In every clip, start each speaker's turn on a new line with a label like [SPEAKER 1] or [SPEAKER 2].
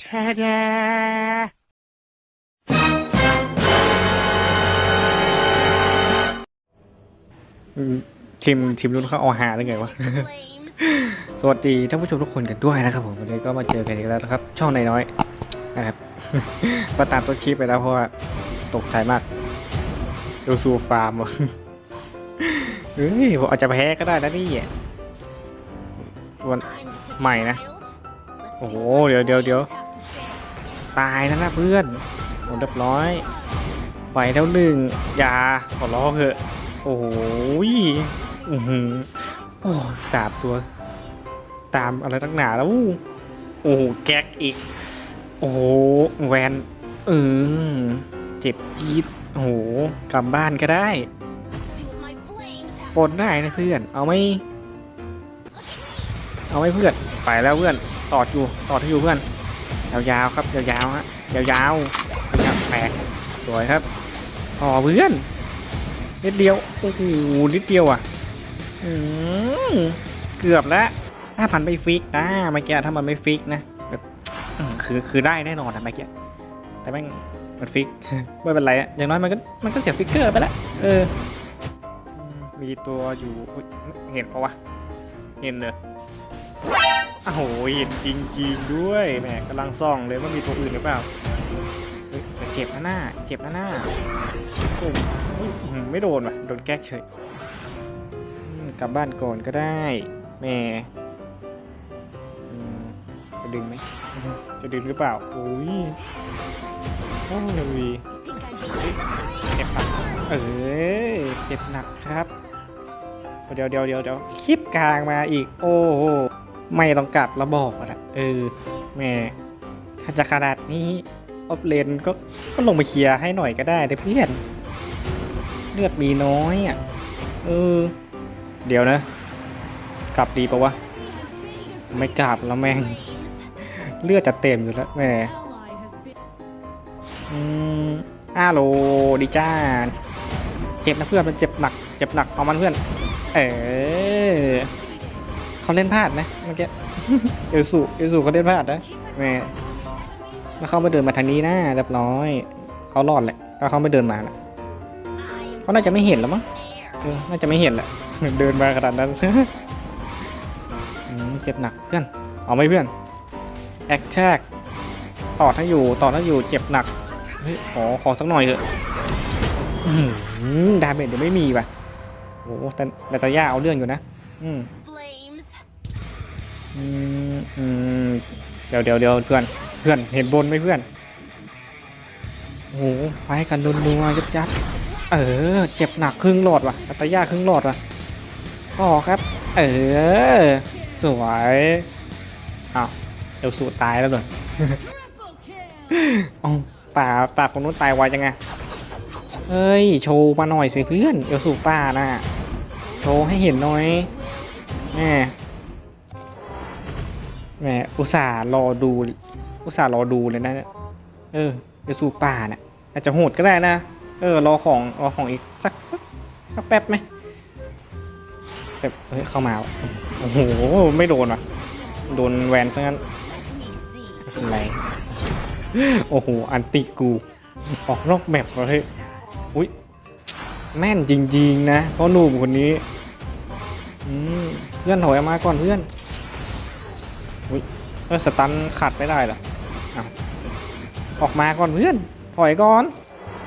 [SPEAKER 1] แช่แดอืมทีมทีมรุ่นเขาเอาหาได้ไงวะ สวัสดีท่านผู้ชมทุกคนกันด้วยนะครับผมวันนี้ก็มาเจอกันอีกแล้วนะครับ ช่องนายน้อยนะครับมาตามตัวคลิปไปแล้วเพราะว่าตกใจมากดูซูฟาร์มวะเฮ้ยผมอาจจะแพ้ก็ได้นะนี่วันใหม่นะ โอ้โห เดี๋ยวเดี๋ยวเดี๋ยว ตายนะนะเพื่อนหมดเรียบร้อยไปแล้วหนึ่งยาขอร้องเถอะ โอ้โหยอือหือโอ้สามตัว ตามอะไรตั้งหนาแล้ว โอ้โหแก๊กอีก โอ้โหแวนเออเจ็บจี๊ดโอ้โหกลับบ้านก็ได้ปนได้นะเพื่อน เอาไหมเอาไหมเพื่อน ไปแล้วเพื่อนต่ออยู่ต่อที่อยู่เพื่อน ยาวๆครับยาวๆฮะยาวๆนะครับแปลกสวยครับต่อเพื่อนนิดเดียวโอ้โหนิดเดียวอะเกือบแล้วถ้ามันไม่ฟิกนะเมื่อกี้ถ้ามันไม่ฟิกนะแบบคือคือได้แน่นอนนะเมื่อกี้แต่แม่งมันฟิกไม่เป็นไรอะอย่างน้อยมันก็มันก็เสียฟิกเกอร์ไปละเออ มีตัวอยู่เห็นปะวะเห็นเลย โอ้โหเห็นจริงๆด้วยแหมกำลังส่องเลยว่ามีตัวอื่นหรือเปล่าเจ็บนะหน้า เจ็บนะหน้าโอ้ไม่โดนว่ะ โดนแก๊กเฉย กลับบ้านก่อนก็ได้แหม่จะดึงไหม จะดึงหรือเปล่า โอ้ยโอ้ยวีเจ็บหนัก เออเจ็บหนักครับ เดี๋ยวเดี๋ยวเดี๋ยวเดี๋ยวคลิปกลางมาอีก โอ้โห ไม่ต้องกัดแล้วบอกอะนะเออแม่ถ้าจะขนาดนี้ออฟเลนก็ก็ลงไปเคลียร์ให้หน่อยก็ได้เด้เพื่อนเลือดมีน้อยอะเออ เดี๋ยวนะ กลับดีปะวะ ไม่กลับแล้วแม่ง เลือดจะเต็มอยู่แล้วแม่อืมอ้าโลดีจ้า เจ็บนะเพื่อนมันเจ็บหนัก เจ็บหนักเอามันเพื่อน เออ เขาเล่นพลาดนะเมื่อกี้เอลสูเอลสูเขาเล่นพลาดนะแหม่แล้วเขาไม่เดินมาทางนี้นะเรียบร้อยเขารอดแหละถ้าเขาไม่เดินมานะเขาน่าจะไม่เห็นแล้วมั้งน่าจะไม่เห็นแหละเดินมาขนาดนั้นเจ็บหนักเพื่อนเอาไหมเพื่อนแอคแทกต่อถ้าอยู่ต่อถ้าอยู่เจ็บหนักเฮ้ยขอขอสักหน่อยเถอะดาเมจเดี๋ยวไม่มีว่ะโอ้แต่แต่ตาย่าเอาเรื่องอยู่นะ อืม อืมอืมเดี๋ยวเดี๋ยวเดี๋ยวเพื่อน เพื่อนเห็นบนไหมเพื่อนโอ้โหไปกันโดนนัวยับยับเออ เจ็บหนักครึ่งหลอดว่ะตยาครึ่งหลอดว่ะก็ครับ เออ สวยอ้าวเอลสูตายแล้วเหรออ๋อป่าป่าคนนู้นตายไวจังไงเฮ้ย โชว์มาหน่อยสิเพื่อน เอลสูป่าน่ะ โชว์ให้เห็นหน่อยแหม แหมอุตส่าห์รอดู อุตส่าห์รอดูเลยนะเออเอลสูป่าน่ะอาจจะโหดก็ได้นะ เออ รอของ รอของอีกสักสักสักแป๊บไหมแต่เฮ้ยเข้ามา โอ้โห ไม่โดนว่ะ โดนแวนซะงั้นไม่เป็นไรโอ้โห อันติกู ออกนอกแมปแล้วเฮ้ย อุ้ย แม่นจริง ๆ นะ เพราะหนุ่มคนนี้ อืมเพื่อนถอยมาก่อนเพื่อน อุ้ยเออสตันขัดไม่ได้เหรออ้าวออกมาก่อนเพื่อนถอยก่อน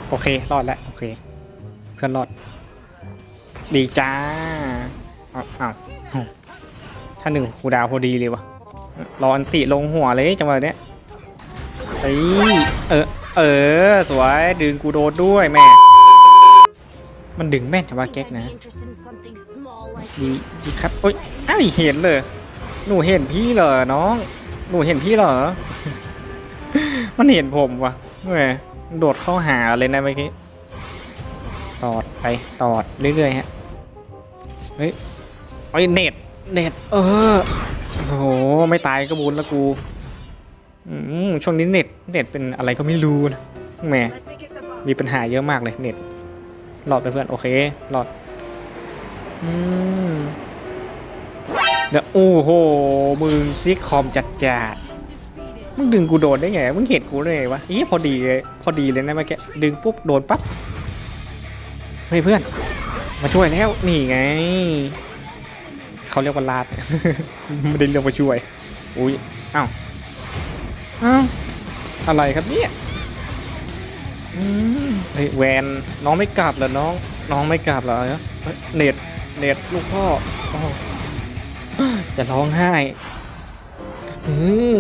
[SPEAKER 1] โอเครอดแล้วโอเค เพื่อนรอด ดีจ้าอ้าวอ้าวถ้าหนึ่งครูดาวพอดีเลยวะรออันติลงหัวเลยจังหวะเนี้ยเอ้ยเออ เออ สวยดึงกูโดนด้วยแม่ มันดึงแม่นจังหวะแก๊กนะ ดีดีครับโอ้ยอ้าวเห็นเลย หนูเห็นพี่เหรอน้อง หนูเห็นพี่เหรอ มันเห็นผมวะแหมโดดเข้าหาเลยนะเมื่อกี้ ตอดไป ตอดเรื่อยๆฮะ เฮ้ยไอ้ยเน็ต เน็ต เออ โอ้โห ไม่ตายก็บุญแล้วกู อืมช่วงนี้เน็ต เน็ตเป็นอะไรก็ไม่รู้นะแหม มีปัญหาเยอะมากเลยเน็ตหลอดไปเพื่อน โอเคหลอด อืม เดี๋ยวโอ้โหมึงซิกคอมจัดจัดมึงดึงกูโดนได้ไง มึงเห็นกูได้ไงวะอีพอดีเลย พอดีเลยนะเมื่อกี้ ดึงปุ๊บโดนปั๊บ เฮ้ยเพื่อน มาช่วยแล้ว นี่ไง เขาเรียกว่าลาดไม่ได้เรียกว่าช่วย อุ้ยอ้าวอ้าวอะไรครับเนี่ยเฮ้ยแวนน้องไม่กลับเหรอน้อง น้องไม่กลับเหรอเน็ตเน็ตลูกพ่อ จะร้องไห้อืม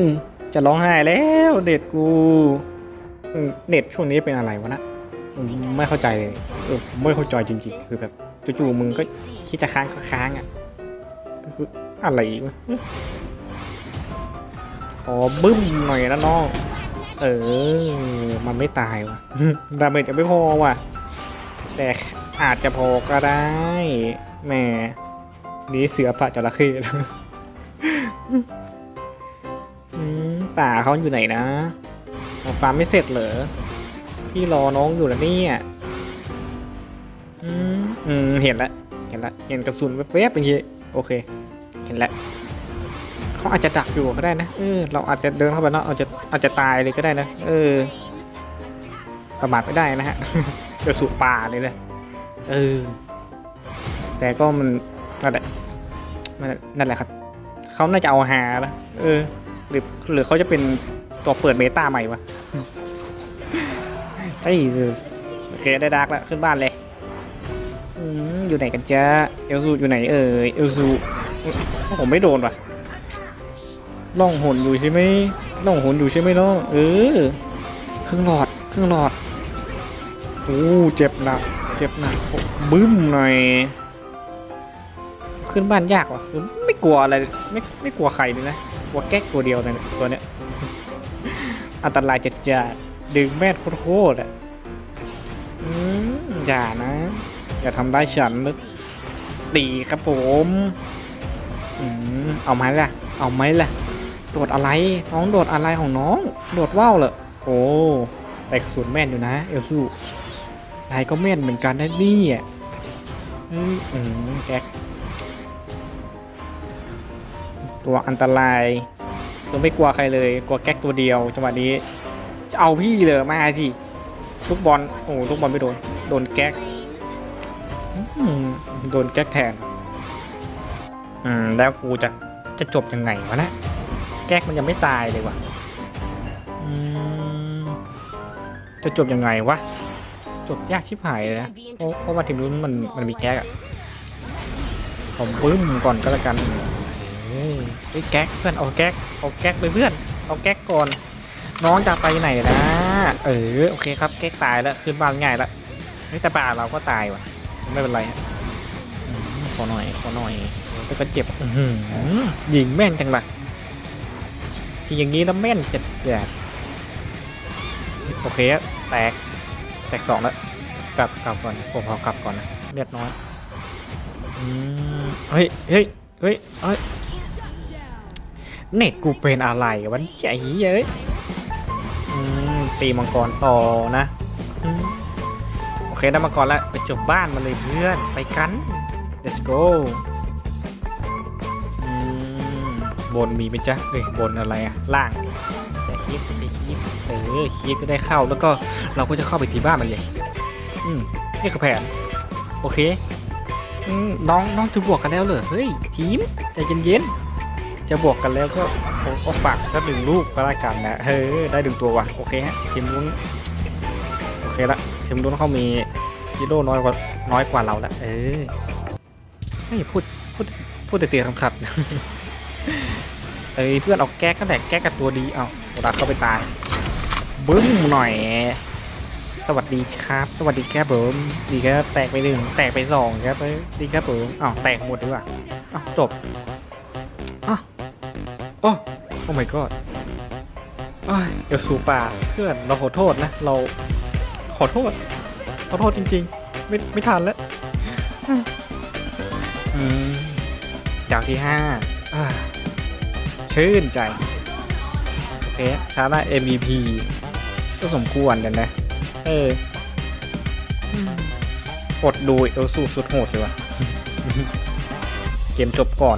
[SPEAKER 1] จะร้องไห้แล้วเน็ตกูเน็ตช่วงนี้เป็นอะไรวะนะมไม่เข้าใจเลยเออไม่เข้าใจจริงๆ คือแบบจู่ๆมึงก็คิดจะค้างก็ค้างอะคืออะไรวะขอบึ้มหน่อยนะน้องเออ มันไม่ตายวะดาเมจจะไม่พอว่ะ แต่อาจจะพอก็ได้แหมนี่เสือผ่าจระเข้นะอืม ป่าเขาอยู่ไหนนะผมฟาร์มไม่เสร็จเหรอ พี่รอน้องอยู่นะเนี่ยอืมอืมเห็นแล้วเห็นแล้วเห็นกระสุนแวบๆอย่างงี้โอเค เห็นแล้วเขาอาจจะดักอยู่ก็ได้นะเออเราอาจจะเดินเข้าไปแล้วอาจจะอาจจะตายเลยก็ได้นะเออประมาทไม่ได้นะฮะจะสู่ป่าเลยเลยเออแต่ก็มันนั่นแหละมันนั่นแหละครับ เขาน่าจะเอาหาละเออ หรือหรือเขาจะเป็นตัวเปิดเมตาใหม่วะใช่โอเคได้ดักแล้วขึ้นบ้านเลยอืมอยู่ไหนกันจ๊ะเอลซูอยู่ไหนเอ่ยเอลซูผมไม่โดนว่ะล่องหนอยู่ใช่ไหมล่องหนอยู่ใช่ไหมน้องเออครึ่งหลอดครึ่งหลอดโอ้เจ็บหนักเจ็บหนักบึ้มหน่อยขึ้นบ้านยากว่ะ กลัวอะไรไม่ไม่กลัวใครเลยนะกลัวแก๊กตัวเดียวเลยเนี่ยตัวเนี้ยอันตรายจัดจัดดึงแม่นโคตรอะอืมอย่านะ อย่าทำได้ฉันนึกดีครับผมอืมเอาไหมล่ะ เอาไหมล่ะ โดดอะไร น้องโดดอะไรของน้อง โดดว่าวเหรอโอ้แตกระสุนแม่นอยู่นะ เอลซูนายก็แม่นเหมือนกันนะเนี่ยเฮ้ยอืมแก๊ก ตัวอันตรายตัวไม่กลัวใครเลยกลัวแก๊กตัวเดียวจังหวะนี้จะเอาพี่เลยมาสิลูกบอลโอ้ลูกบอลไม่โดนโดนแก๊กโดนแก๊กแทนอืมแล้วกูจะจะจบยังไงวะนะแก๊กมันยังไม่ตายเลยว่ะจะจบยังไงวะจบยากชิบหายเลยนะเพราะว่าทีมนู้นมันมันมีแก๊กอะผมปึ้มก่อนก็แล้วกัน เฮ้แก๊กเพื่อนเอาแก๊กเอาแก๊กเลยเพื่อนเอาแก๊กก่อน น้องจะไปไหนนะเออโอเคครับแก๊กตายแล้วขึ้นบ้านง่ายแล้วเฮ้ยแต่ป่าเราก็ตายว่ะ ไม่เป็นไรขอหน่อยขอหน่อยแต่ก็เจ็บหยิงแม่นจังเลยทีอย่างนี้แล้วแม่นจัดจัดโอเคแตกแตกสองแล้วกลับกลับก่อนผมขอกลับก่อนนะเลือดน้อยอืมเฮ้ยเฮ้ยเฮ้ยเฮ้ย เน็ตกูเป็นอะไรวันใหญ่เอ้ยตีมังกรต่อนะ โอเคได้มังกรแล้ว ไปจบบ้านมาเลยเพื่อน ไปกัน let's go บนมีไหมจ๊ะเอ้ยบนอะไรอะล่างแต่คีบแต่คีบเออคีบก็ได้เข้าแล้วก็เราก็จะเข้าไปที่บ้านมันเลย อืมนี่คือแผน โอเคอน้องน้องจะบวกกันแล้วเหรอเฮ้ยทีมใจเย็นๆ จะบวกกันแล้วก็โอ้ก็ฝากสักหนึ่งลูกก็แล้กันนะเฮ้ยได้ดึงตัวว่ะโอเคฮะทีมนู้นโอเคละทีมนู้นเขามีฮีโร่น้อยกว่าน้อยกว่าเราละเออไม่พูดพูดพูดแต่เตียคำขัดเอ้ยเพื่อนเอาแก๊กก็แต่แก๊กกับตัวดีเอาโซดาเข้าไปตายบึ้มหน่อย สวัสดีครับ สวัสดีครับผมดีครับแตกไปหนึ่งแตกไปสองครับดีครับผมอ้าวแตกหมดดีกว่าอ้าวจบ อ้โอ้ my god อ้ยเดี๋ยวสู่ป่าเพื่อนเราขอโทษนะ เราขอโทษ ขอโทษจริง ๆ ไม่ไม่ทันแล้วอืมจากที่ห้าชื่นใจ โอเคชาร์ล MVP ก็สมควรกันนะ เอออืมกดดูเอลซูสุดโหดเลยวะเกมจบก่อน